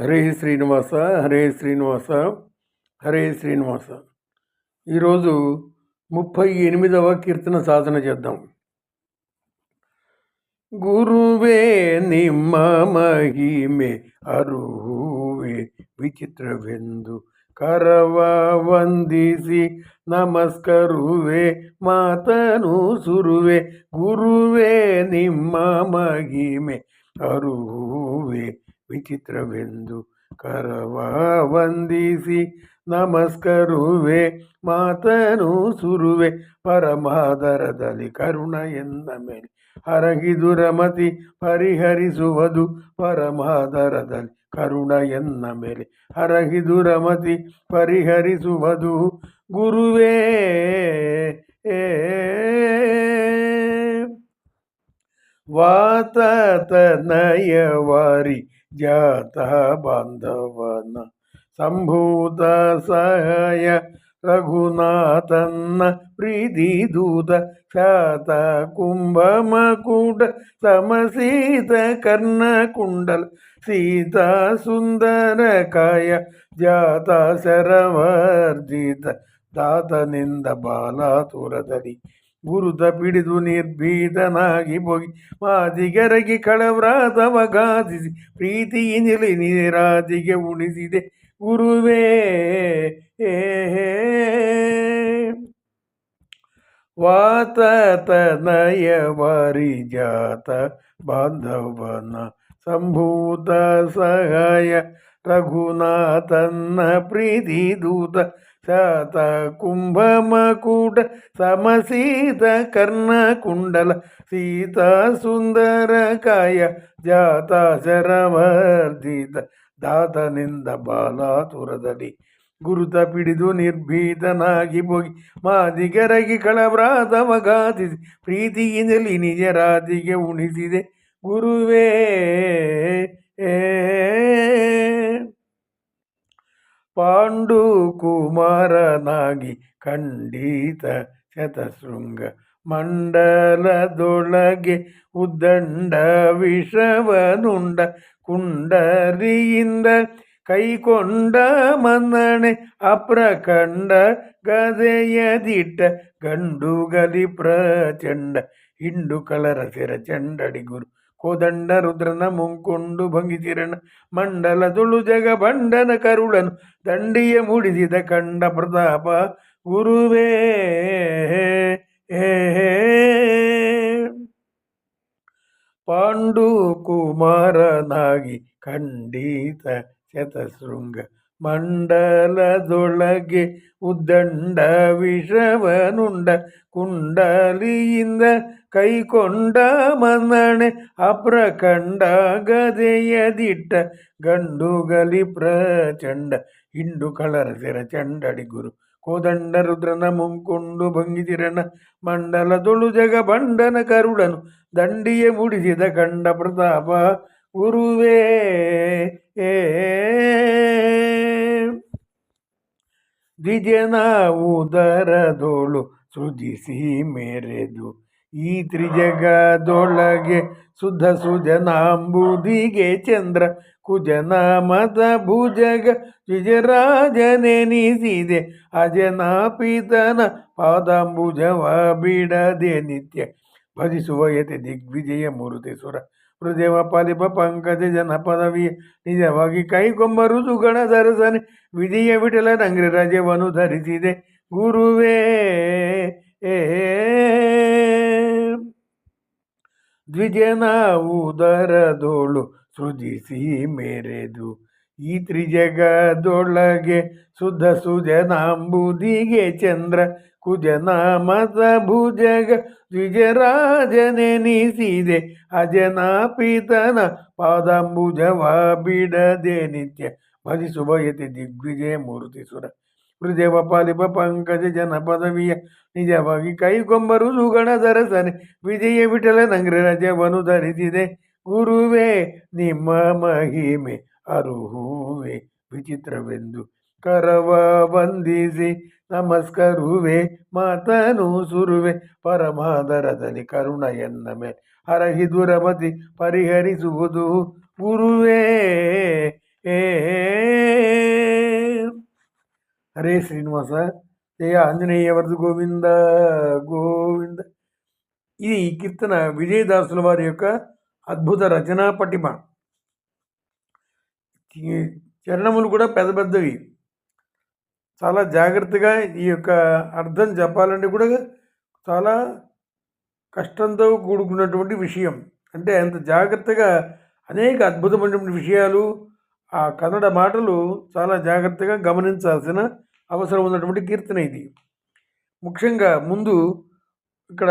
హరే శ్రీనివాస హరే శ్రీనివాస హరే శ్రీనివాస. ఈరోజు ముప్పై ఎనిమిదవ కీర్తన సాధన చేద్దాం. గురువే నిమ్మ మహిమే అరువే విచిత్రవెందు కరవ వందిసి నమస్కరువే మాతను సురువే. గురువే నిమ్మ మహిమే ಅರುವೇ ವಿಚಿತ್ರವೆಂದು ಕರವ ವಂದಿಸಿ ನಮಸ್ಕರುವೆ, ಮಾತನು ಸುರುವೆ, ಪರಮಾದರದಲ್ಲಿ ಎಂದ ಮೇಲೆ ಹರಗಿದು ರಮತಿ ಪರಿಹರಿಸುವುದು, ಪರಮಾದರದಲ್ಲಿ ಕರುಣೆಯನ್ನ ಮೇಲೆ ಹರಗಿದು ರಮತಿ ಪರಿಹರಿಸುವುದು. ಗುರುವೇ, ಏ ವಾತತನಯವಾರಿ ಜಾತ ಬಾಂಧವನ ಸಂಭೂತ ಸಹಾಯ ರಘುನಾಥನ್ನ ಪ್ರೀತಿ ದೂತ ಶಾತ ಕುಂಭಮಕೂಟ ಸಮಸೀತ ಕರ್ಣ ಕುಂಡಲ ಸೀತಾ ಸುಂದರ ಕಾಯ ಜಾತ ಶರವರ್ಜಿತ ದಾತನಿಂದ ಬಾಲಾತುರದಲ್ಲಿ ಗುರುತ ಪಿಡಿದು ನಿರ್ಭೀತನಾಗಿ ಹೋಗಿ ಮಾದಿಗರಗಿ ಕಳವ್ರಾತವ ಗಾದಿಸಿ ಪ್ರೀತಿಯಿಂದಲೇ ನೀರಾದಿಗೆ ಉಣಿಸಿದೆ. ಗುರುವೇ ಬಾರಿ ಜಾತ ಬಾಂಧವನ ಸಂಭೂತ ಸಹಾಯ ರಘುನಾಥನ್ನ ಪ್ರೀತಿ ದೂತ ಶಾತ ಕುಂಭಮಕೂಟ ಸಮಸೀತ ಕರ್ಣ ಕುಂಡಲ ಸೀತಾ ಸುಂದರ ಕಾಯ ಜಾತ ಶರವರ್ಜಿತ ದಾತನಿಂದ ಬಾಲಾತುರದಲ್ಲಿ ಗುರುತ ಪಿಡಿದು ನಿರ್ಭೀತನಾಗಿ ಹೋಗಿ ಮಾದಿಗರಗಿ ಕಳವ್ರಾತವ ಗಾತಿಸಿ ಪ್ರೀತಿಯಿಂದಲಿ ನಿಜ ರಾತಿಗೆ ಉಣಿಸಿದೆ. ಗುರುವೇ, ಏ ಪಾಂಡು ಕುಮಾರನಾಗಿ ಖಂಡಿತ ಶತಶೃಂಗ ಮಂಡಲದೊಳಗೆ ಉದ್ದಂಡ ವಿಷವನುಂಡ ಕುಂಡರಿಯಿಂದ ಕೈಕೊಂಡ ಮನ್ನಣೆ ಅಪ್ರಕಂಡ ಗದೆಯದಿಟ್ಟ ಗಂಡುಗಲಿ ಪ್ರಚಂಡ ಹಿಂಡು ಕಳರ ಸೆರ ಚಂಡಡಿ ಗುರು ಕೋದಂಡ ರುದ್ರನ ಮುಂಕೊಂಡು ಭಂಗಿಸಿರಣ ಮಂಡಲದುಳು ಜಗ ಬಂಡನ ಕರುಳನು, ದಂಡಿಯ ಮೂಡಿಸಿದ ಕಂಡ ಪ್ರತಾಪ, ಗುರುವೇ ಪಾಂಡು ಕುಮಾರನಾಗಿ ಖಂಡಿತ ಶತಶೃಂಗ ಮಂಡಲದೊಳಗೆ ಉದ್ದಂಡ ವಿಷವನುಂಡ ಕುಂಡಲಿಯಿಂದ ಕೈಕೊಂಡ ಮನ್ನಣೆ ಅಪ್ರಕಂಡ ಗದೆಯದಿಟ್ಟ ಗಂಡುಗಲಿ ಪ್ರಚಂಡ ಹಿಂಡು ಕಳರ ಸೆರ ಚಂಡಡಿ ಗುರು. ಕೋದಂಡ ರುದ್ರನ ಮುಂಕೊಂಡು ಮಂಡಲ ದೊಳು ಜಗ ಬಂಡನ ಕರುಳನು ದಂಡಿಯ ಮುಡಿಸಿದ ಕಂಡ ಪ್ರತಾಪ, ಗುರುವೇ, ಏ ದ್ವಿಜನ ಉದರದೋಳು ಸೃಜಿಸಿ ಮೆರೆದು, ಈ ತ್ರಿಜಗದೊಳಗೆ ಸುಧ ಸುಜನಾಂಬುದಿಗೆ ಚಂದ್ರ, ಕುಜನ ಮದ ಭುಜಗ ದ್ವಿಜರಾಜನೆನಿಸಿದೆ, ಅಜನಾಪಿತನ ಪಾದಾಂಬುಜವ ಬಿಡದೆ ನಿತ್ಯ. ಭಜಿಸುವ ಯತಿ ದಿಗ್ವಿಜಯ ಮೂರ್ತಿ ಸುರ. ಹೃದಯ ಪಾಲಿಪ ಪಂಕಜ ಜನ ಪದವಿಯ ನಿಜವಾಗಿ ಕೈಗೊಂಬ ಋತುಗಣ ಧರಿಸನೆ ವಿಧಿಯ ವಿಠಲ ನಂಗ್ರಿ ರಜವನ್ನು ಧರಿಸಿದೆ. ಗುರುವೇ ದ್ವಿಜನ ಉದರದೋಳು ಸೃಜಿಸಿ ಮೇರೆದು. ಈ ತ್ರಿಜಗದೊಳಗೆ ಶುದ್ಧ ಸುಜನಾಂಬುದಿಗೆ ಚಂದ್ರ ಕುಜನಾಮದ ಭುಜಗ ದ್ವಿಜರಾಜನೆನಿಸಿದೆ ಅಜನಾಪಿತನ ಪಾದಾಂಬುಜವ ಬಿಡದೆ ನಿತ್ಯ ಭಜಿಸುವ ಯತಿ ದಿಗ್ವಿಜಯ ಮೂರ್ತಿ ಸುರ ಹೃದಯ ಪಾಲಿಪ ಪಂಕಜ ಜನ ಪದವಿಯ ನಿಜವಾಗಿ ಕೈಗೊಂಬರು ಸುಗಣ ದರಸನೆ ವಿಜಯ ವಿಠಲ ನಂಗ್ರ ರಜವನು ಧರಿಸಿದೆ. ಗುರುವೇ, ನಿಮ್ಮ ಮಹಿಮೆ ಅರುಹುವೆ ವಿಚಿತ್ರವೆಂದು ಕರವ ವಂದಿಸಿ ನಮಸ್ಕರುವೆ ಮಾತನು ಸುರುವೆ ಪರಮಾದರದಲ್ಲಿ ಕರುಣ ಎನ್ನ ಮೇಲೆ ಹರಹಿ ದುರಮತಿ ಪರಿಹರಿಸುವುದು ಗುರುವೇ ಹರೇ ಶ್ರೀನಿವಾಸ ಜಯ ఆంజనేయవర్ధ గోవింద గోవింద ఇది కీర్తన విజయదాసుల వారి యొక్క అద్భుత రచనా పటిమ చరణములు కూడా పెద్ద పెద్దవి. చాలా జాగ్రత్తగా ఈ యొక్క అర్థం చెప్పాలంటే కూడా చాలా కష్టంతో కూడుకున్నటువంటి విషయం. అంటే అంత జాగ్రత్తగా అనేక అద్భుతమైనటువంటి విషయాలు ఆ కన్నడ మాటలు చాలా జాగ్రత్తగా గమనించాల్సిన అవసరం ఉన్నటువంటి కీర్తన ఇది. ముఖ్యంగా ముందు ఇక్కడ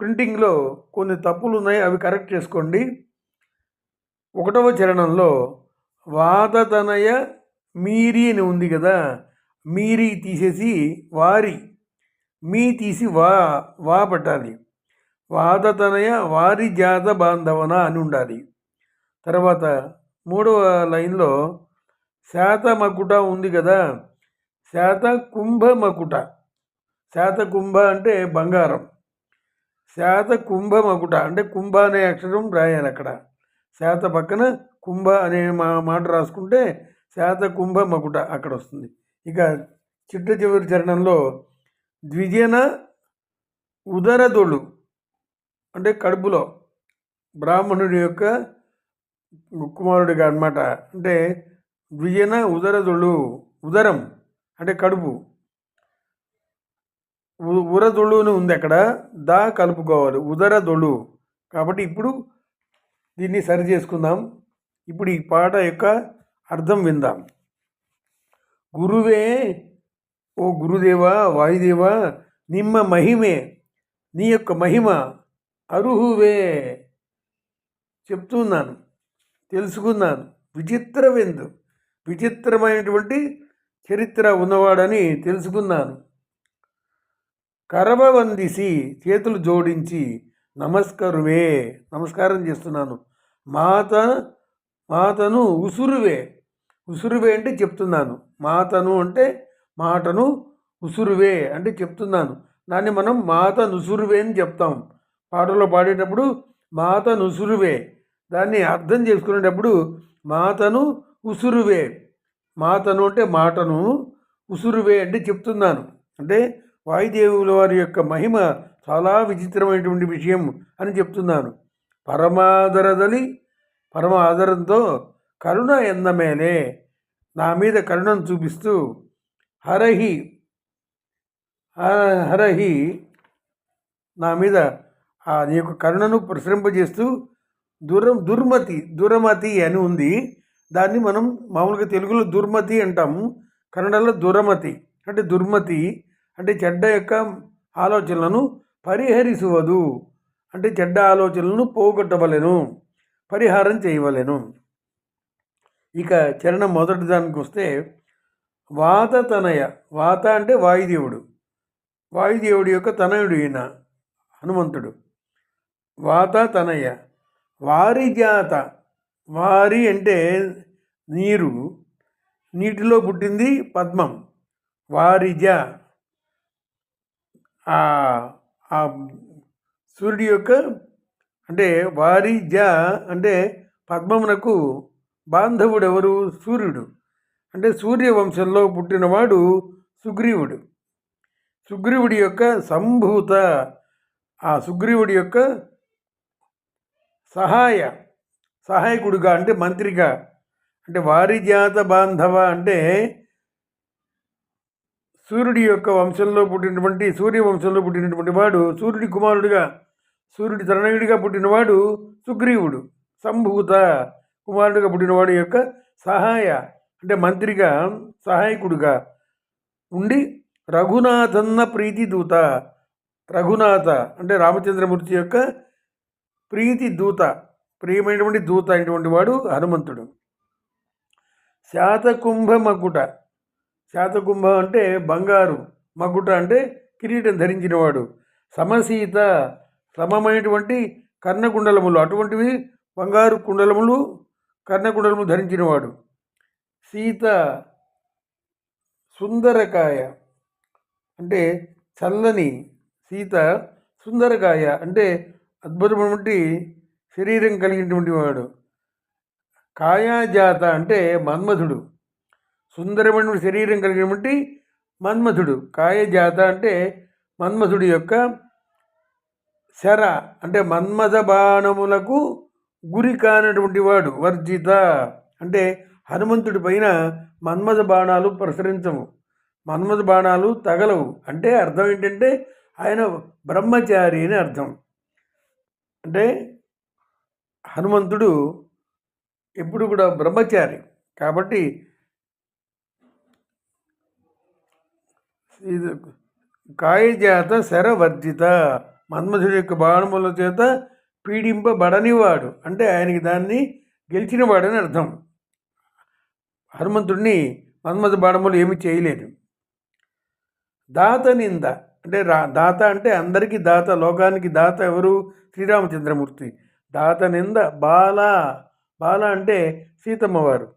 ప్రింటింగ్లో కొన్ని తప్పులు ఉన్నాయి అవి కరెక్ట్ చేసుకోండి. ఒకటవ చరణంలో వాదతనయ మీరి అని ఉంది కదా మీరి తీసేసి వారి మీ తీసి వా వా పట్టాలి. వాదతనయ వారి జాత బాంధవన అని ఉండాలి. తర్వాత మూడవ లైన్లో శాతమకుట ఉంది కదా శాత కుంభమకుట శాత కుంభ అంటే బంగారం. శాత కుంభమకుట అంటే కుంభ అనే అక్షరం రాయాలి అక్కడ. శాత పక్కన కుంభ అనే మా మాట రాసుకుంటే శాత కుంభ మకుట అక్కడ వస్తుంది ఇక చిట్ట చివరి చరణంలో ద్విజన ఉదరదొడు అంటే కడుపులో బ్రాహ్మణుడి యొక్క కుమారుడిగా అనమాట అంటే ద్విజన ఉదరదొడు ఉదరం అంటే కడుపు. ఉ- అని ఉంది అక్కడ. దా కలుపుకోవాలి. ఉదరదొళ్ళు కాబట్టి ఇప్పుడు దీన్ని సరి చేసుకుందాం. ఇప్పుడు ఈ పాట యొక్క అర్థం విందాం. గురువే ఓ గురుదేవా వాయుదేవా నిమ్మ మహిమే నీ యొక్క మహిమ అరుహువే చెప్తున్నాను తెలుసుకున్నాను. విచిత్రవెందు విచిత్రమైనటువంటి చరిత్ర ఉన్నవాడని తెలుసుకున్నాను. కరవ వందిసి చేతులు జోడించి నమస్కరువే నమస్కారం చేస్తున్నాను. మాత మాతను ఉసురువే. ఉసురువే అంటే చెప్తున్నాను. మాతను అంటే మాటను ఉసురువే అంటే చెప్తున్నాను. దాన్ని మనం మాత నుసురువే అని చెప్తాం. పాటలో పాడేటప్పుడు మాత నుసురువే దాన్ని అర్థం చేసుకునేటప్పుడు మాతను ఉసురువే. మాతను అంటే మాటను ఉసురువే అంటే చెప్తున్నాను. అంటే వాయుదేవుల వారి యొక్క మహిమ చాలా విచిత్రమైనటువంటి విషయం అని చెప్తున్నాను. పరమాదరదలి పరమ ఆదరంతో కరుణ ఎన్న మేలే నా మీద కరుణను చూపిస్తూ హరహి హరహి నా మీద నీ యొక్క కరుణను ప్రసరింపజేస్తూ దురం దుర్మతి దురమతి అని ఉంది. దాన్ని మనం మామూలుగా తెలుగులో దుర్మతి అంటాము. కన్నడలో దురమతి అంటే దుర్మతి అంటే చెడ్డ యొక్క ఆలోచనలను పరిహరిసువదు అంటే చెడ్డ ఆలోచనలను పోగొట్టవలెను. పరిహారం చేయవలెను. ఇక చరణం మొదటి దానికి వస్తే వాత తనయ వాత అంటే వాయుదేవుడు. వాయుదేవుడి యొక్క తనయుడు ఈయన హనుమంతుడు. వాత తనయ వారి జాత. వారి అంటే నీరు. నీటిలో పుట్టింది పద్మం. వారిజ ఆ ఆ సూర్యుడి యొక్క అంటే వారిజ అంటే పద్మమునకు బాంధవుడు ఎవరు సూర్యుడు. అంటే సూర్యవంశంలో పుట్టినవాడు సుగ్రీవుడు. సుగ్రీవుడి యొక్క సంభూత ఆ సుగ్రీవుడి యొక్క సహాయ సహాయకుడుగా అంటే మంత్రిగా. అంటే వారిజాత బాంధవ అంటే సూర్యుడి యొక్క వంశంలో పుట్టినటువంటి సూర్య వంశంలో పుట్టినటువంటి వాడు సూర్యుడి కుమారుడిగా. సూర్యుడి తనయుడిగా పుట్టినవాడు సుగ్రీవుడు. సంభూత కుమారుడిగా పుట్టినవాడు యొక్క సహాయ అంటే మంత్రిగా సహాయకుడిగా ఉండి రఘునాథన్న ప్రీతి దూత రఘునాథ అంటే రామచంద్రమూర్తి యొక్క ప్రీతి దూత ప్రియమైనటువంటి దూత అయినటువంటి వాడు హనుమంతుడు. శాతకుంభ మకుట శాతకుంభ అంటే బంగారు మకుట అంటే కిరీటం ధరించినవాడు. సమసీత సమమైనటువంటి కర్ణకుండలములు అటువంటివి బంగారు కుండలములు కర్ణకుండలము ధరించినవాడు. సీత సుందరకాయ అంటే చల్లని సీత సుందరకాయ అంటే అద్భుతమైనటువంటి శరీరం కలిగినటువంటి వాడు. కాయాజాత అంటే మన్మధుడు. సుందరమైన శరీరం కలిగినటువంటి మన్మథుడు కాయజాత అంటే మన్మథుడి యొక్క శర అంటే మన్మథ బాణములకు గురి కానటువంటి వాడు వర్జిత. అంటే హనుమంతుడి పైన మన్మథ బాణాలు ప్రసరించవు. మన్మథ బాణాలు తగలవు. అంటే అర్థం ఏంటంటే ఆయన బ్రహ్మచారి అని అర్థం. అంటే హనుమంతుడు ఎప్పుడు కూడా బ్రహ్మచారి. కాబట్టి ఇది కాయజాత శరవర్జిత మన్మధుడి యొక్క బాణముల చేత పీడింపబడనివాడు. అంటే ఆయనకి దాన్ని గెలిచినవాడని అర్థం. హనుమంతుడిని మన్మథ బాణములు ఏమి చేయలేదు. దాత నింద. అంటే రా దాత అంటే అందరికీ దాత లోకానికి దాత ఎవరు? శ్రీరామచంద్రమూర్తి. దాత నింద బాల. బాల అంటే సీతమ్మవారు.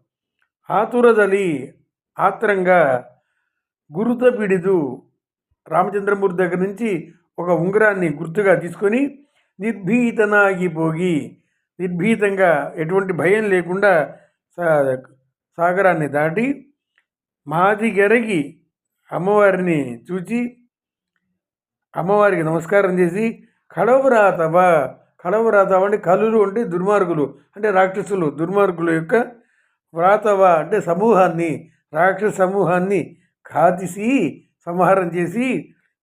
ఆతురదలి ఆత్రంగా గురుత పిడిదు రామచంద్రమూర్తి దగ్గర నుంచి ఒక ఉంగరాన్ని గుర్తుగా తీసుకొని నిర్భీతనాగిపోగి నిర్భీతంగా ఎటువంటి భయం లేకుండా సా- సాగరాన్ని దాటి మాదిగరగి అమ్మవారిని చూచి అమ్మవారికి నమస్కారం చేసి కడవరాతవ కడవరాతవ అంటే కలులు అంటే దుర్మార్గులు అంటే రాక్షసులు దుర్మార్గుల యొక్క వ్రాతవ అంటే సమూహాన్ని రాక్షస సమూహాన్ని కాదిసి సంహారం చేసి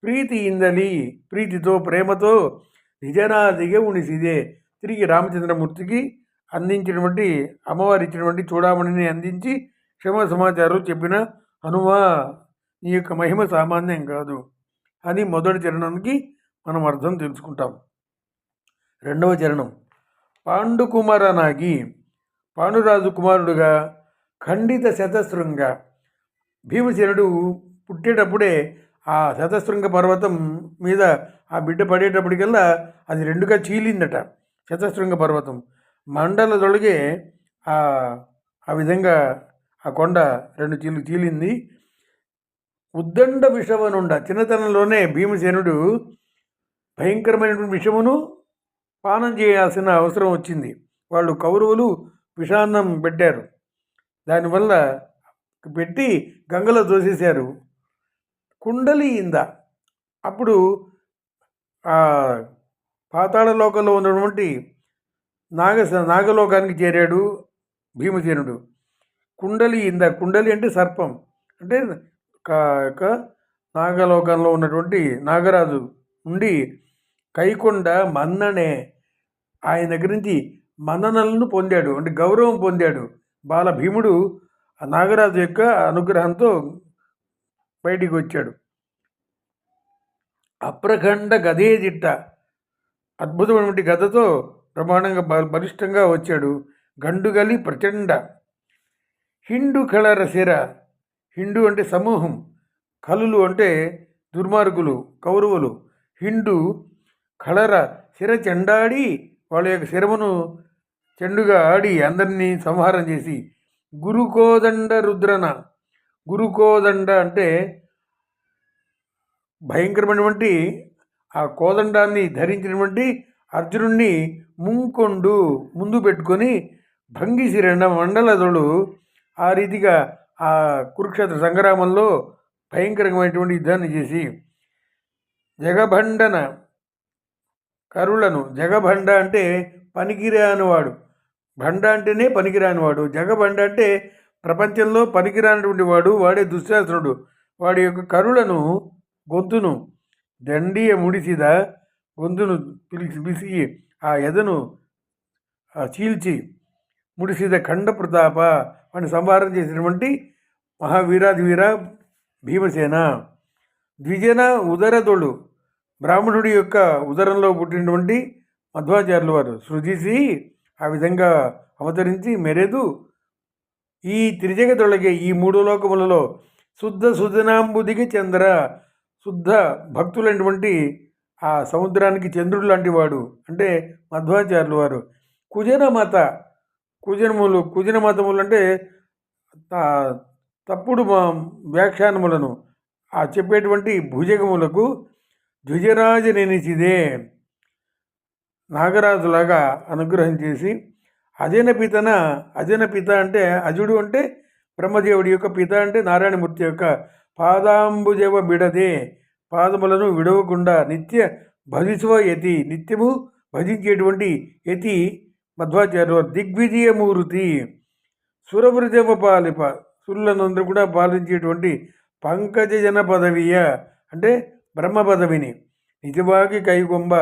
ప్రీతి ఇందలి ప్రీతితో ప్రేమతో నిజనాదిగా ఉనిసిదే. తిరిగి రామచంద్రమూర్తికి అందించినటువంటి అమ్మవారు ఇచ్చినటువంటి చూడమణిని అందించి క్షమ సమాచారం చెప్పిన హనుమా నీ యొక్క మహిమ సామాన్యం కాదు అని మొదటి చరణానికి మనం అర్థం తెలుసుకుంటాం. రెండవ చరణం. పాండుకుమార నాగి పాండురాజు కుమారుడుగా ఖండిత శతశృంగ భీమసేనుడు పుట్టేటప్పుడే ఆ శతశృంగ పర్వతం మీద ఆ బిడ్డ పడేటప్పటికల్లా అది రెండుగా చీలిందట శతశృంగ పర్వతం. మండల తొలగే ఆ విధంగా ఆ కొండ రెండు చీలు చీలింది. ఉద్దండ విషవనుండ చిన్నతనంలోనే భీమసేనుడు భయంకరమైనటువంటి విషమును పానం చేయాల్సిన అవసరం వచ్చింది. వాళ్ళు కౌరవులు విషాన్నం పెట్టారు. దానివల్ల పెట్టి గంగలో దోసేశారు కుండలి ఇంద. అప్పుడు పాతాళలోకంలో పాతాళ లోకంలో ఉన్నటువంటి నాగ నాగలోకానికి చేరాడు భీమసేనుడు. కుండలి ఇంద కుండలి అంటే సర్పం. అంటే నాగలోకంలో ఉన్నటువంటి నాగరాజు ఉండి కైకొండ మన్ననే ఆయన దగ్గర నుంచి మన్ననలను పొందాడు. అంటే గౌరవం పొందాడు. బాల భీముడు ఆ నాగరాజు యొక్క అనుగ్రహంతో బయటికి వచ్చాడు అప్రఖండ గదే జిట్ట అద్భుతమైనటువంటి గదతో ప్రమాణంగా బ- బలిష్టంగా వచ్చాడు. గండుగలి ప్రచండ. హిండు కళర సిర హిండు అంటే సమూహం. కలులు అంటే దుర్మార్గులు కౌరవులు. హిండు కళర శిర చెండాడి వాళ్ళ యొక్క శిరమును చెండుగా ఆడి అందరినీ సంహారం చేసి గురుకోదండ రుద్రన గురుకోదండ అంటే భయంకరమైనటువంటి ఆ కోదండాన్ని ధరించినటువంటి అర్జునుడిని ముంకొండు ముందు పెట్టుకొని భంగిసిరణ మండలదుడు ఆ రీతిగా ఆ కురుక్షేత్ర సంగ్రామంలో భయంకరమైనటువంటి యుద్ధాన్ని చేసి జగభండన కరులను జగభండ అంటే పనికిరానివాడు. భండ అంటేనే పనికిరానివాడు. జగభండ అంటే ప్రపంచంలో పనికిరానటువంటి వాడు వాడే దుశ్శాసనుడు వాడి యొక్క కరులను గొంతును దండియ ముడిసిద గొంతును పిలిచి పిసిగి ఆ ఎదను ఆ చీల్చి ముడిసిద ఖండ ప్రతాప అని సంహారం చేసినటువంటి మహావీరాది వీర భీమసేన. ద్విజన ఉదరదొడు బ్రాహ్మణుడి యొక్క ఉదరంలో పుట్టినటువంటి మధ్వాచార్యుల వారు. సృజిసి ఆ విధంగా అవతరించి మెరేదు ఈ త్రిజగతొలగే ఈ మూడు లోకములలో శుద్ధ సుజనాంబుదికి చంద్ర శుద్ధ భక్తులైనటువంటి ఆ సముద్రానికి చంద్రుడు లాంటి వాడు. అంటే మధ్వాచార్యులు వారు. కుజన మత కుజనములు కుజన మతములు అంటే తప్పుడు వ్యాఖ్యానములను ఆ చెప్పేటువంటి భుజగములకు ద్విజరాజ నెనిచిదే నాగరాజులాగా అనుగ్రహం చేసి అజన పితన అజన పిత అంటే అజుడు అంటే బ్రహ్మదేవుడి యొక్క పిత అంటే నారాయణమూర్తి యొక్క పాదాంబుజవ బిడదే. పాదములను విడవకుండా నిత్య భజిస్వ యతి నిత్యము భజించేటువంటి యతి మధ్వాచార్య దిగ్విజయమూర్తి సురవృజవ పాలిప సురులనందరూ కూడా పాలించేటువంటి పంకజజన పదవియ అంటే బ్రహ్మ పదవిని. నిజవాకి కైగొంబ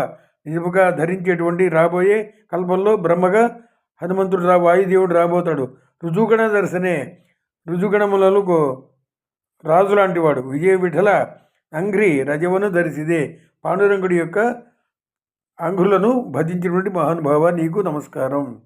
నిజముగా ధరించేటువంటి రాబోయే కల్పంలో బ్రహ్మగా హనుమంతుడు రా వాయుదేవుడు రాబోతాడు. రుజుగణ దర్శనే రుజుగణములకు రాజు లాంటివాడు విజయ విఠల అంగ్రి రజవను దర్శిదే పాండురంగుడి యొక్క అంగులను భజించినటువంటి మహానుభావ నీకు నమస్కారం.